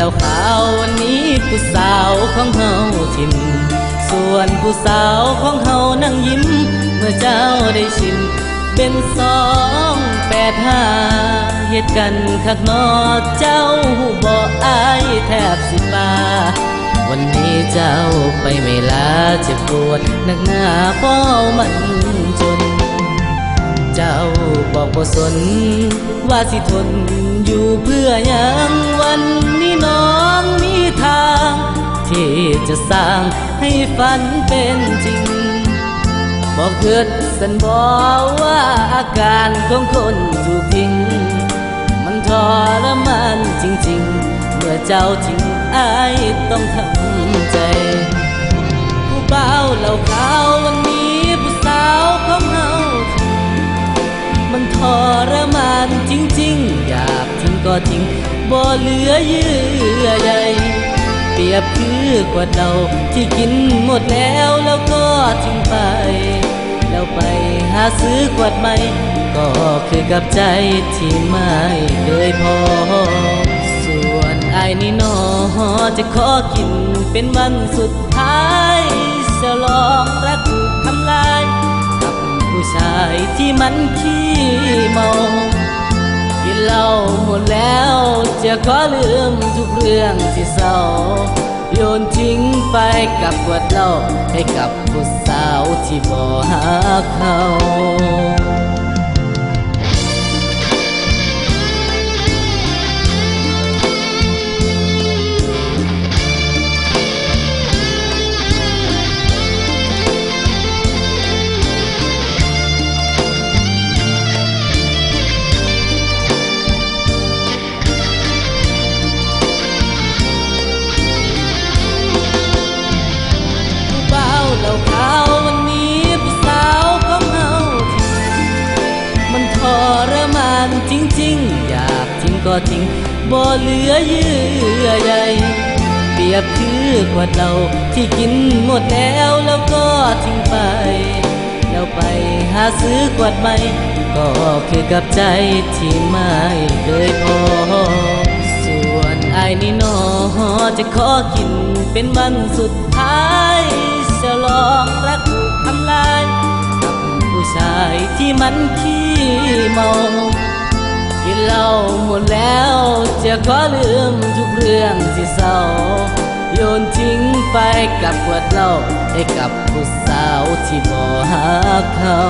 นเหล้าขาววันนี้ผู้สาวของเฮาทิม ส่วนผู้สาวของเฮานั่งยิ้ม เมื่อเจ้าได้ชิม เป็นสองแปดห้าเหตุกันคักนอเจ้าหูบ่อายแทบสิบาวันนี้เจ้าไปไม่ลาเจ็บปวดนักหนาเป้ามันจน เจ้าบอกบ่สนว่าสิทนอยู่เพื่อยัง จะสร้างให้ฝันเป็นจริง บอกเกิดสันบอกว่าอาการของคนถูกทิ้ง มันทรมานจริง ๆ เมื่อเจ้าทิ้งอายต้องทำใจ ผู้เบาเหล่าขาววันนี้ผู้สาวของเฮามันทรมานจริง ๆ อยากทิ้งก็ทิ้งบ่เหลือเยื่อใย ยบคือกว่าเราที่กินหมดแล้วแล้วก็ทิ้งไป แล้วไปหาซื้อกวดใหม่ก็คือกับใจที่ไม่เคยพอ ส่วนไอ้นี่หนอจะขอกินเป็นวันสุดท้ายฉลองรักทำลาย กับผู้ชายที่มันขี้เมา เล่าหมดแล้ว จะขอลืมทุกเรื่องที่เศร้า โยนทิ้งไปกับขวดเหล้าให้กับผู้สาวที่บ่หาเขา ก็ทิ้งบ่เหลือเยื่อใยเปรียบคือกว่าเราที่กินหมดแล้วแล้วก็ทิ้งไป แล้วไปหาซื้อกวดใหม่ก็คือกับใจที่ไม่เคยพอ ส่วนไอ้นี่นอจะขอกินเป็นวันสุดท้ายฉลองรักถูกทำลายกับผู้ชายที่มันขี้เมา กินเหล้าหมดแล้วจะขอลืมทุกเรื่องที่เศร้า โยนทิ้งไปกับขวดเหล้าให้กับผู้สาวที่บ่หาเขา